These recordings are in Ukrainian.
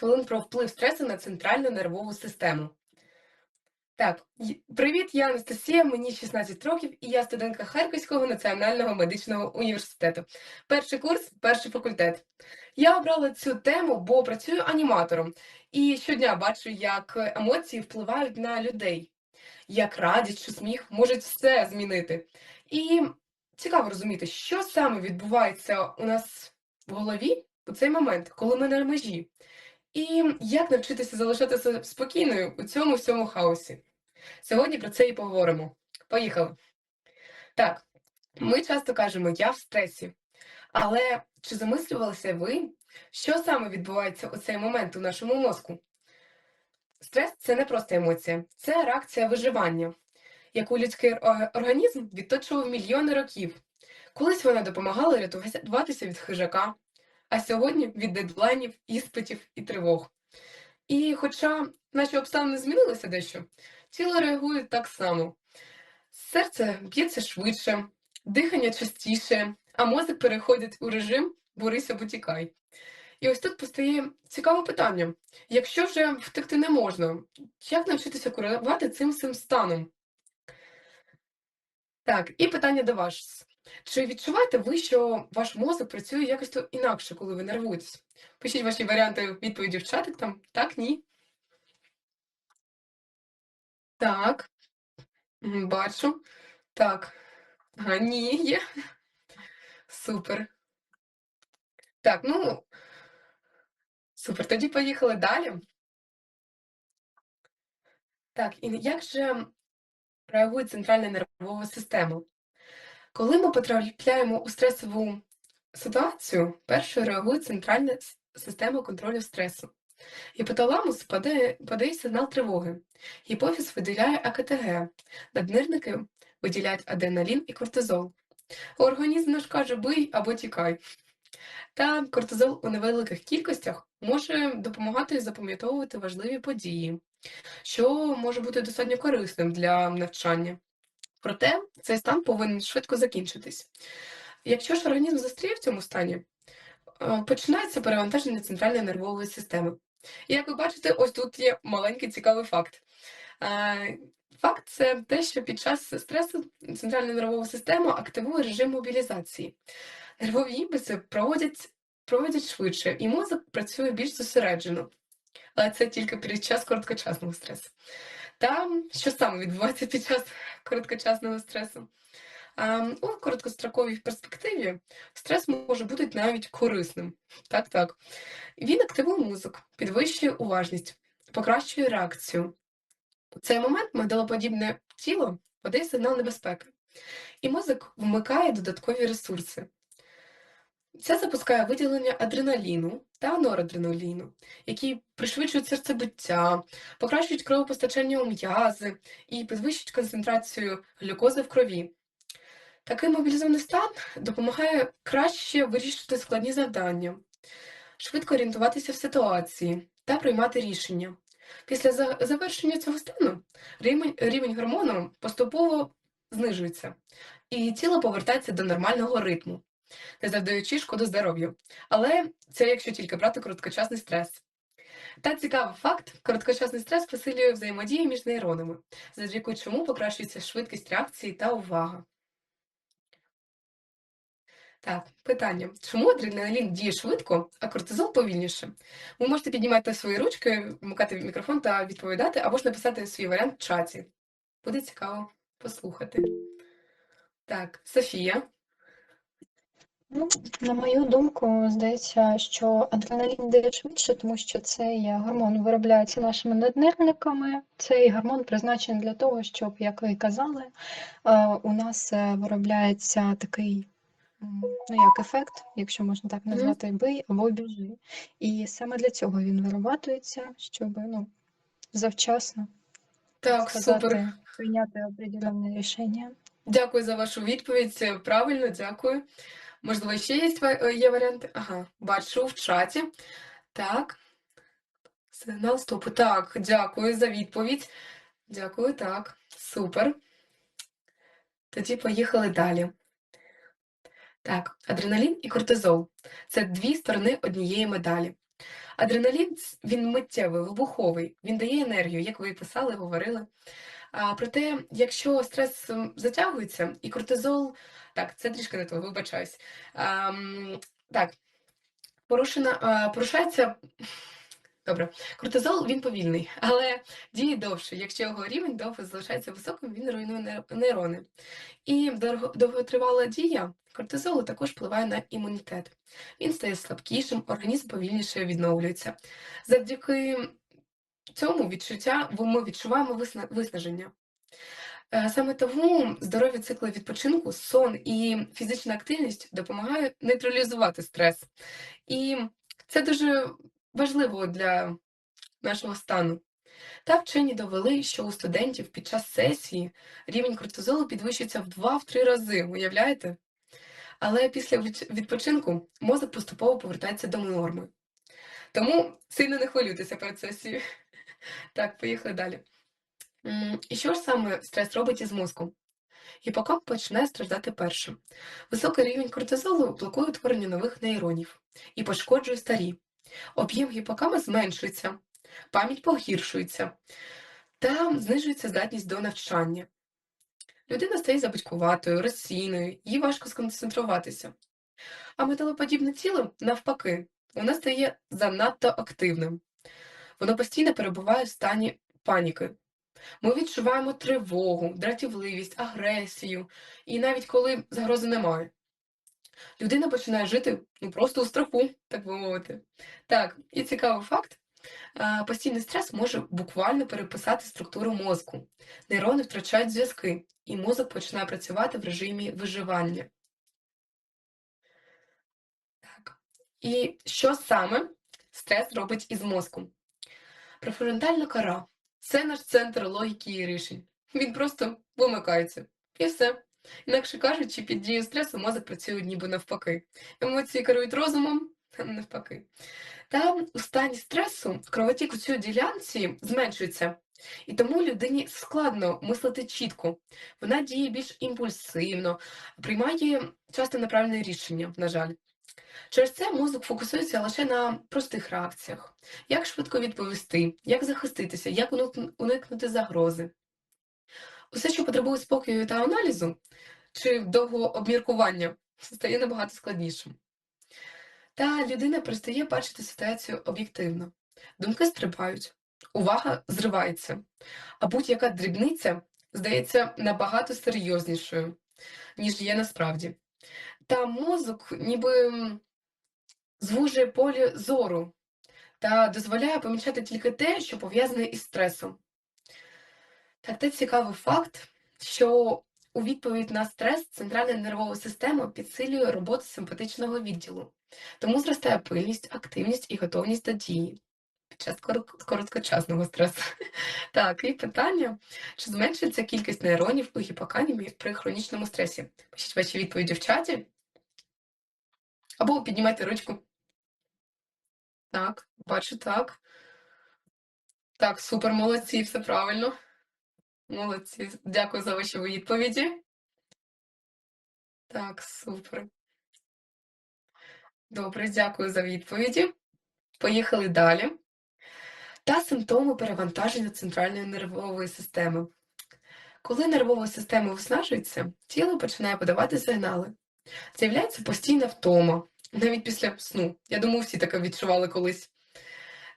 хвилин про вплив стресу на центральну нервову систему. Так, привіт, я Анастасія, мені 16 років, і я студентка Харківського національного медичного університету. Перший курс, перший факультет. Я обрала цю тему, бо працюю аніматором, і щодня бачу, як емоції впливають на людей, як радість чи сміх можуть все змінити. І цікаво розуміти, що саме відбувається у нас в голові у цей момент, коли ми на межі. І як навчитися залишатися спокійною у цьому всьому хаосі? Сьогодні про це і поговоримо. Поїхали. Так, ми часто кажемо я в стресі. Але чи замислювалися ви, що саме відбувається у цей момент у нашому мозку? Стрес це не просто емоція, це реакція виживання, яку людський організм відточував мільйони років. Колись вона допомагала рятуватися від хижака, а сьогодні від дедлайнів, іспитів і тривог. І хоча наші обставини змінилися дещо, тіло реагує так само. Серце б'ється швидше, дихання частіше, а мозок переходить у режим борися або тікай. І ось тут постає цікаве питання: якщо вже втекти не можна, як навчитися керувати цим всім станом? Так, і питання до вас. Чи відчуваєте ви, що ваш мозок працює якось то інакше, коли ви нервуєтесь? Пишіть ваші варіанти відповіді в чатик там. Так, ні. Так, бачу. Так. Ага, ні, є. Супер. Так, ну, супер. Тоді поїхали далі. Так, і як же реагує центральна нервова система? Коли ми потрапляємо у стресову ситуацію, першою реагує центральна система контролю стресу. Гіпоталамус подає, подає сигнал тривоги. Гіпофіз виділяє АКТГ. Наднирники виділяють адреналін і кортизол. Організм наш каже бий або тікай. Та кортизол у невеликих кількостях може допомагати запам'ятовувати важливі події, що може бути достатньо корисним для навчання. Проте цей стан повинен швидко закінчитись. Якщо ж організм застряє в цьому стані, е, починається перевантаження центральної нервової системи. І як ви бачите, ось тут є маленький цікавий факт. Е, Факт це те, що під час стресу центральна нервова система активує режим мобілізації. Нервові імпульси проводять, проводять швидше, і мозок працює більш зосереджено. Але це тільки під час короткочасного стресу. Та що саме відбувається під час короткочасного стресу? У короткостроковій перспективі стрес може бути навіть корисним. Так, так. Він активує мозок, підвищує уважність, покращує реакцію. У цей момент медалоподібне тіло подає сигнал небезпеки, і мозок вмикає додаткові ресурси. Це запускає виділення адреналіну та норадреналіну, які пришвидшують серцебиття, покращують кровопостачання у м'язи і підвищують концентрацію глюкози в крові. Такий мобілізований стан допомагає краще вирішити складні завдання, швидко орієнтуватися в ситуації та приймати рішення. Після завершення цього стану рівень, рівень гормону поступово знижується, і тіло повертається до нормального ритму, не завдаючи шкоду здоров'ю. Але це якщо тільки брати короткочасний стрес. Та цікавий факт: короткочасний стрес посилює взаємодію між нейронами, завдяки чому покращується швидкість реакції та увага. Так, питання. Чому адреналін діє швидко, а кортизол повільніше? Ви можете піднімати свої ручки, вмикати мікрофон та відповідати, або ж написати свій варіант в чаті. Буде цікаво послухати. Так, Софія. Ну, на мою думку, здається, що адреналін діє швидше, тому що цей гормон виробляється нашими наднирниками. Цей гормон призначений для того, щоб, як ви казали, е, у нас е, виробляється такий, ну як ефект, якщо можна так назвати, бий або біжи. І саме для цього він вирабатується, щоб ну, завчасно, так Так, супер. прийняти определенне рішення. Дякую за вашу відповідь. Правильно, дякую. Можливо, ще є, є варіанти? Ага, бачу в чаті. Так. Сигнал стопу. Так, дякую за відповідь. Дякую, так. Супер. Тоді поїхали далі. Так, адреналін і кортизол це дві сторони однієї медалі. Адреналін він миттєвий, вибуховий, він дає енергію, як ви і писали, говорили. А, проте, якщо стрес затягується і кортизол, так, це трішки не то, вибачаюсь. А, так, порушена, порушається. Добре, кортизол він повільний, але діє довше. Якщо його рівень довго залишається високим, він руйнує нейрони. І довготривала дія кортизолу також впливає на імунітет. Він стає слабкішим, організм повільніше відновлюється. Завдяки цьому відчуття ми відчуваємо виснаження. Е, Саме тому здорові цикли відпочинку, сон і фізична активність допомагають нейтралізувати стрес. І це дуже важливо для нашого стану. Та вчені довели, що у студентів під час сесії рівень кортизолу підвищується в 2-3 рази, уявляєте? Але після відпочинку мозок поступово повертається до норми. Тому сильно не хвилюйтеся перед сесією. Так, поїхали далі. І що ж саме стрес робить із мозком? Гіпокамп починає страждати першим. Високий рівень кортизолу блокує утворення нових нейронів і пошкоджує старі. Об'єм гіпокампа зменшується, пам'ять погіршується та знижується здатність до навчання. Людина стає забудькуватою, розсійною, їй важко сконцентруватися. А металоподібне тіло, навпаки, воно стає занадто активним. Воно постійно перебуває в стані паніки. Ми відчуваємо тривогу, дратівливість, агресію, і навіть коли загрози немає. Людина починає жити ну, просто у страху, так би мовити. Так, і цікавий факт. Постійний стрес може буквально переписати структуру мозку. Нейрони втрачають зв'язки, і мозок починає працювати в режимі виживання. Так. І що саме стрес робить із мозком? Префронтальна кора це наш центр логіки і рішень. Він просто вимикається. І все. Інакше кажучи, під дією стресу мозок працює ніби навпаки. Емоції керують розумом, навпаки. Та у стані стресу кровотік у цій ділянці зменшується. І тому людині складно мислити чітко. Вона діє більш імпульсивно, приймає часто неправильне рішення, на жаль. Через це мозок фокусується лише на простих реакціях: як швидко відповісти, як захиститися, як уникнути загрози. Усе, що потребує спокою та аналізу чи довгого обміркування, стає набагато складнішим. Та людина перестає бачити ситуацію об'єктивно. Думки стрибають, увага зривається, а будь-яка дрібниця здається набагато серйознішою, ніж є насправді. Та мозок ніби звужує поле зору та дозволяє помічати тільки те, що пов'язане із стресом. Так, це цікавий факт, що у відповідь на стрес центральна нервова система підсилює роботу симпатичного відділу, тому зростає пильність, активність і готовність до дії під час короткочасного стресу. Так, і питання: чи зменшується кількість нейронів у гіпокампі при хронічному стресі? Пишіть ваші відповіді в чаті. Або піднімайте ручку. Так, бачу, так. Так, супер, молодці, все правильно. Молодці. Дякую за ваші відповіді. Так, супер. Добре, дякую за відповіді. Поїхали далі. Та симптоми перевантаження центральної нервової системи. Коли нервова система виснажується, тіло починає подавати сигнали. З'являється постійна втома, навіть після сну. Я думаю, всі таке відчували колись.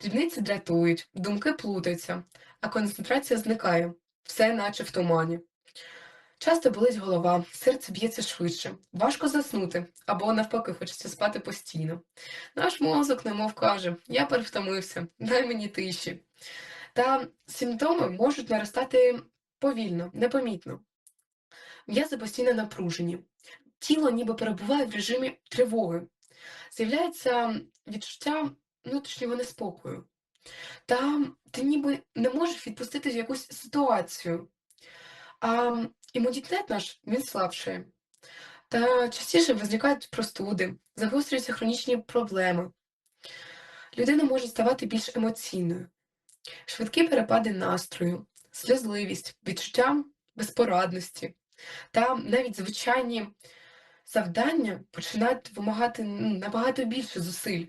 Дрібниці дратують, думки плутаються, а концентрація зникає, все наче в тумані. Часто болить голова, серце б'ється швидше, важко заснути або навпаки хочеться спати постійно. Наш мозок немов каже: я перевтомився, дай мені тиші. Та симптоми можуть наростати повільно, непомітно. М'язи постійно напружені, тіло ніби перебуває в режимі тривоги. З'являється відчуття внутрішнього неспокою. Та ти ніби не можеш відпустити якусь ситуацію. А імунітет наш він слабшає. Та частіше виникають простуди, загострюються хронічні проблеми. Людина може ставати більш емоційною, швидкі перепади настрою, сльозливість, відчуття безпорадності та навіть звичайні завдання починають вимагати ну, набагато більше зусиль.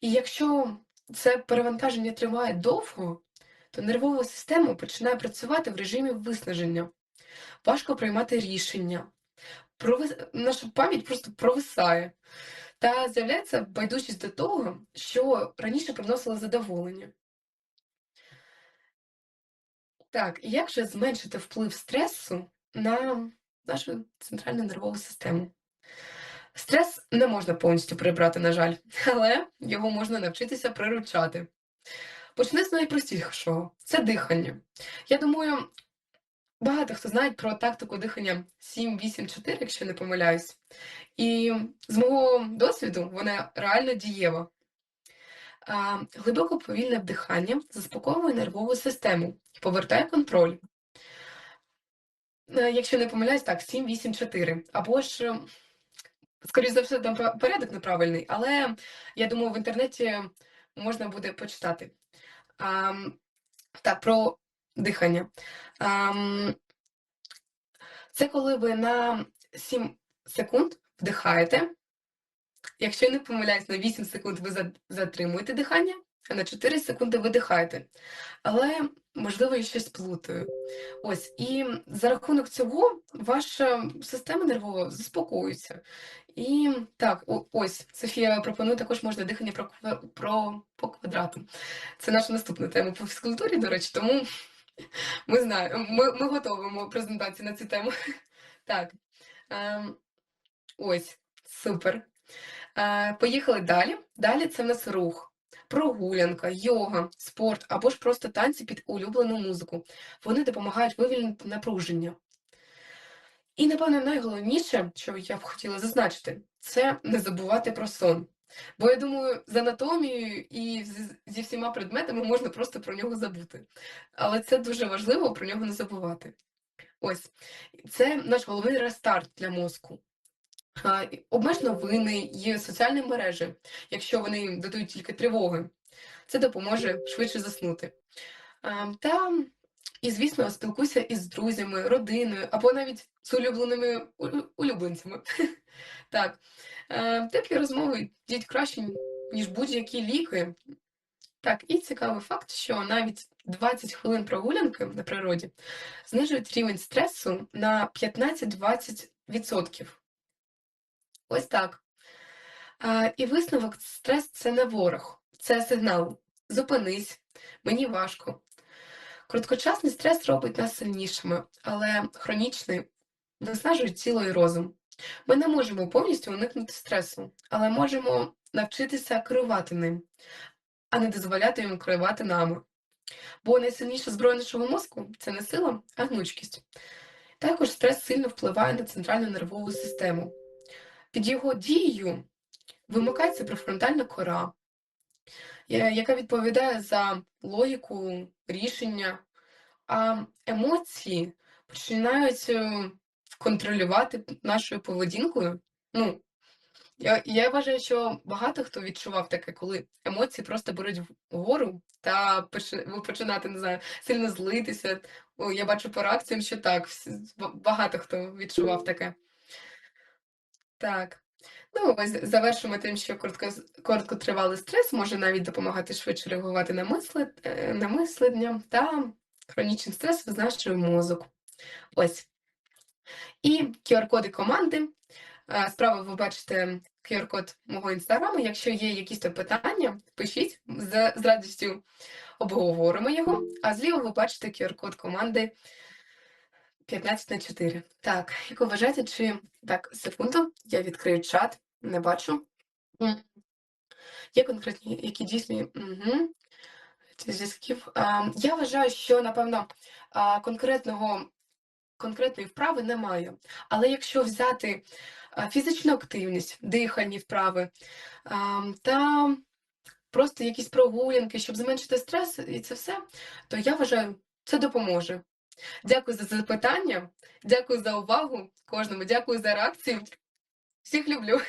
І якщо це перевантаження триває довго, то нервова система починає працювати в режимі виснаження. Важко приймати рішення. Провис... Наша пам'ять просто провисає. Та з'являється байдужість до того, що раніше приносило задоволення. Так, як же зменшити вплив стресу на нашу центральну нервову систему? Стрес не можна повністю прибрати, на жаль, але його можна навчитися приручати. Почни з найпростішого це дихання. Я думаю, багато хто знає про тактику дихання 7-8-4, якщо не помиляюсь. І з мого досвіду вона реально дієва. А, глибоко повільне вдихання заспокоює нервову систему і повертає контроль. Е, Якщо не помиляюсь, так, 7-8-4. Або ж, скоріш за все, там порядок неправильний, але я думаю, в інтернеті можна буде почитати. Ам, так, про дихання. Ам, це коли ви на 7 секунд вдихаєте. Якщо я не помиляюсь, на 8 секунд ви затримуєте дихання, а на 4 секунди видихаєте. Але, можливо, я щось плутаю. Ось, і за рахунок цього ваша система нервова заспокоюється. І так, о- ось, Софія пропонує також можна дихання про, про, по квадрату. Це наша наступна тема по фізкультурі, до речі, тому ми знаємо, ми, ми готовимо презентацію на цю тему. Так. Ем, ось, супер. Е, поїхали далі. Далі це в нас рух, прогулянка, йога, спорт або ж просто танці під улюблену музику. Вони допомагають вивільнити напруження. І, напевно, найголовніше, що я б хотіла зазначити, це не забувати про сон. Бо я думаю, з анатомією і зі всіма предметами можна просто про нього забути. Але це дуже важливо про нього не забувати. Ось, це наш головний рестарт для мозку. Обмеж новини і соціальні мережі, якщо вони додають тільки тривоги, це допоможе швидше заснути. Та, і, звісно, спілкуйся із друзями, родиною або навіть з улюбленими улюбленцями. Так, теплі розмови діють краще, ніж будь-які ліки. Так, і цікавий факт, що навіть 20 хвилин прогулянки на природі знижують рівень стресу на 15-20%. Ось так. А, і висновок: стрес це не ворог, це сигнал. Зупинись, мені важко. Короткочасний стрес робить нас сильнішими, але хронічний виснажує тіло і розум. Ми не можемо повністю уникнути стресу, але можемо навчитися керувати ним, а не дозволяти йому керувати нами. Бо найсильніша зброя нашого мозку це не сила, а гнучкість. Також стрес сильно впливає на центральну нервову систему. Під його дією вимикається префронтальна кора, яка відповідає за логіку, рішення, а емоції починають е, контролювати нашою поведінкою. Ну, я, я вважаю, що багато хто відчував таке, коли емоції просто беруть вгору та ви починати, не знаю, сильно злитися. Я бачу по реакціям, що так, багато хто відчував таке. Так. Ну, ось завершимо тим, що коротко, короткотривалий стрес може навіть допомагати швидше реагувати на, мисли, е, на мислення та хронічний стрес визнашує мозок. Ось. І QR-коди команди. Е, Справа ви бачите QR-код мого інстаграму. Якщо є якісь то питання, пишіть, з, з радістю обговоримо його. А зліва ви бачите QR-код команди 15 на 4. Так, як ви вважаєте, чи так, секунду, я відкрию чат, не бачу. Є конкретні, які дійсні угу. зв'язків. Я вважаю, що напевно конкретного конкретної вправи немає. Але якщо взяти фізичну активність, дихальні вправи та просто якісь прогулянки, щоб зменшити стрес і це все, то я вважаю, це допоможе. Дякую за запитання, дякую за увагу кожному, дякую за реакцію. Всіх люблю.